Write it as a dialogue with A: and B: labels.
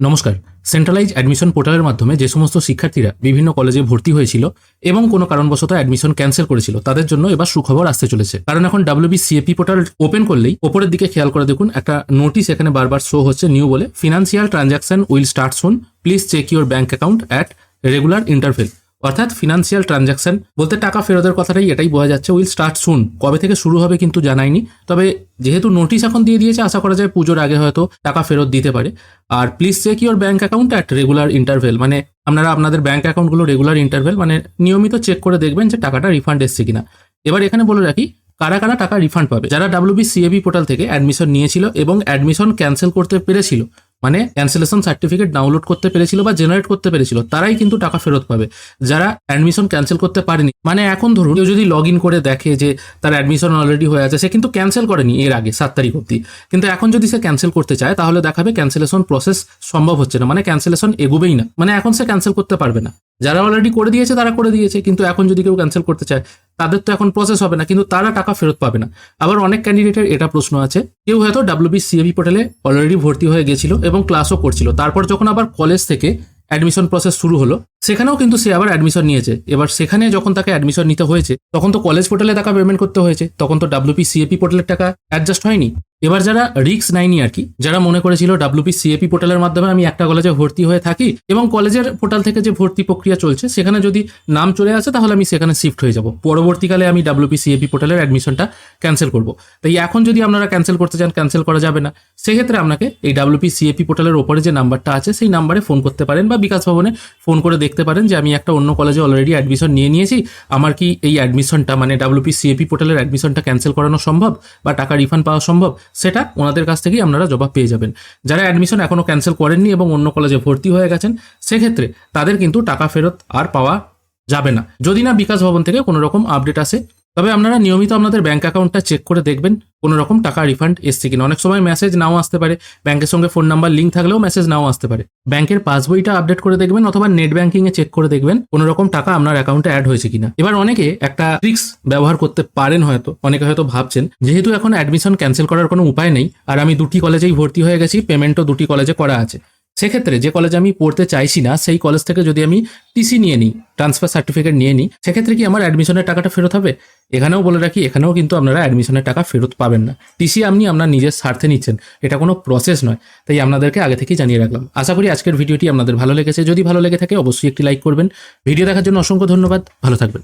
A: নমস্কার। Centralise admission পোর্টালের মাধ্যমে যে সমস্ত শিক্ষার্থীরা বিভিন্ন কলেজে ভর্তি হয়েছিল এবং কোনো কারণবশত অ্যাডমিশন ক্যান্সেল করেছিল, তাদের জন্য এবার সুখবর আসতে চলেছে। কারণ এখন ডাব্লিউবি সিএপি পোর্টাল ওপেন করলেই ওপরের দিকে খেয়াল করে দেখুন, একটা নোটিশ এখানে বারবার শো হচ্ছে নিউ বলে financial transaction will start soon please check your bank account at regular interval অর্থাৎ ফিনান্সিয়াল ট্রানজাকশন বলতে টাকা ফেরতের কথাটাই এটাই বোঝা যাচ্ছে উইল স্টার্ট সুন কবে থেকে শুরু হবে কিন্তু জানায়নি তবে যেহেতু নোটিশ এখন দিয়ে দিয়েছে, আশা করা যায় পুজোর আগে হয়তো টাকা ফেরত দিতে পারে। আর please check your bank account at regular interval মানে আপনারা আপনাদের ব্যাঙ্ক অ্যাকাউন্টগুলো রেগুলার ইন্টারভেল মানে নিয়মিত চেক করে দেখবেন যে টাকাটা রিফান্ড এসছে কিনা। এবার এখানে বলে রাখি, কারা কারা টাকা রিফান্ড পাবে? যারা ডাব্লিউবি সিএবি পোর্টাল থেকে অ্যাডমিশন নিয়েছিল এবং অ্যাডমিশন ক্যান্সেল করতে পেরেছিল মানে ক্যান্সেলেশন সার্টিফিকেট ডাউনলোড করতে পেরেছিল বা জেনারেট করতে পেরেছিল, তারাই কিন্তু টাকা ফেরত পাবে। যারা অ্যাডমিশন ক্যান্সেল করতে পারেনি মানে এখন ধরুন কেউ যদি লগ ইন করে দেখে যে তার অ্যাডমিশন অলরেডি হয়ে আছে, সে কিন্তু ক্যান্সেল করেনি এর আগে, সাত তারিখ অব্দি কিন্তু এখন যদি সে ক্যান্সেল করতে চায়, তাহলে দেখাবে ক্যান্সেলেশন প্রসেস সম্ভব হচ্ছে না মানে ক্যান্সেলেশন এগোবেই না। মানে এখন সে ক্যান্সেল করতে পারবে না। যারা অলরেডি করে দিয়েছে, তারা করে দিয়েছে, কিন্তু এখন যদি কেউ ক্যান্সেল করতে চায় তাদের তো এখন প্রসেস হবে না, কিন্তু তারা টাকা ফেরত পাবে না। আবার অনেক ক্যান্ডিডেটের এটা প্রশ্ন আছে, কেউ হয়তো ডাব্লিউবি সিএবি পোর্টালে অলরেডি ভর্তি হয়ে গেছিল এবং ক্লাসও করছিল। তারপর যখন আবার কলেজ থেকে অ্যাডমিশন প্রসেস শুরু হলো সেখানেও কিন্তু সে আবার অ্যাডমিশন নিয়েছে। এবার সেখানে যখন তাকে অ্যাডমিশন নিতে হয়েছে, তখন তো কলেজ পোর্টালে টাকা পেমেন্ট করতে হয়েছে, তখন তো ডাব্লিউপি সিএপি পোর্টালের টাকা অ্যাডজাস্ট হয়নি। এবার যারা রিক্স নেয়নি আর কি, যারা মনে করেছিল ডাব্লিউপি সিএপি পোর্টালের মাধ্যমে আমি একটা কলেজে ভর্তি হয়ে থাকি এবং কলেজের পোর্টাল থেকে যে ভর্তি প্রক্রিয়া চলছে, সেখানে যদি নাম চলে আসে তাহলে আমি সেখানে শিফট হয়ে যাব। পরবর্তীকালে আমি ডাব্লিউপি সিএপি পোর্টালের অ্যাডমিশনটা ক্যান্সেল করব। তাই এখন যদি আপনারা ক্যান্সেল করতে চান ক্যান্সেল করা যাবে না। সেক্ষেত্রে আপনাকে এই ডাব্লিউপি সিএপি পোর্টালের ওপরে যে নাম্বারটা আছে, সেই নাম্বারে ফোন করতে পারেন বা বিকাশ ভবনে ফোন করে দেখতে পারেন যে আমি একটা অন্য কলেজে অলরেডি অ্যাডমিশন নিয়ে নিয়েছি। আমার কি এই অ্যাডমিশনটা মানে ডাব্লিউপি সিএপি পোর্টালের অ্যাডমিশনটা ক্যান্সেল করানো সম্ভব বা টাকা রিফান্ড পাওয়া সম্ভব? সেটা ওনাদের কাছ থেকেই আপনারা জবাব পেয়ে যাবেন। যারা অ্যাডমিশন এখনও ক্যান্সেল করেননি এবং অন্য কলেজে ভর্তি হয়ে গেছেন, সেক্ষেত্রে তাদের কিন্তু টাকা ফেরত আর পাওয়া যাবে না। যদি না বিকাশ ভবন থেকে কোনো রকম আপডেট আসে তবে আপনারা নিয়মিত আপনাদের ব্যাঙ্ক অ্যাকাউন্টটা চেক করে দেখবেন কোনো রকম টাকা রিফান্ড এসছে কিনা। অনেক সময় মেসেজ নাও আসতে পারে ব্যাংকের সঙ্গে ফোন নাম্বার লিঙ্ক থাকলেও মেসেজ নাও আসতে পারে। ব্যাংকের পাসবইটা আপডেট করে দেখবেন অথবা নেট ব্যাংকিং এ চেক করে দেখবেন কোনো রকম টাকা আপনার অ্যাকাউন্টে অ্যাড হয়েছে কিনা। এবার অনেকে একটা ট্রিক্স ব্যবহার করতে পারেন হয়তো, অনেকে হয়তো ভাবছেন, যেহেতু এখন অ্যাডমিশন ক্যান্সেল করার কোনো উপায় নেই, আর আমি দুটি কলেজেই ভর্তি হয়ে গেছি পেমেন্টও দুটি কলেজে করা আছে। সেক্ষেত্রে যে কলেজে আমি পড়তে চাইছি না, সেই কলেজ থেকে যদি আমি টিসি নিয়ে নিই ট্রান্সফার সার্টিফিকেট নিয়ে নিই, সেক্ষেত্রে কি আমার অ্যাডমিশনের টাকাটা ফেরত হবে? এখানেও বলে রাখি, এখানেও কিন্তু আপনারা অ্যাডমিশনের টাকা ফেরত পাবেন না। টিসি আপনি আপনার নিজের স্বার্থে নিচ্ছেন, এটা কোনো প্রসেস নয়। তাই আপনাদেরকে আগে থেকেই জানিয়ে রাখলাম। আশা করি আজকের ভিডিওটি আপনাদের ভালো লেগেছে। যদি ভালো লেগে থাকে, অবশ্যই একটি লাইক করবেন। ভিডিও দেখার জন্য অসংখ্য ধন্যবাদ। ভালো থাকবেন।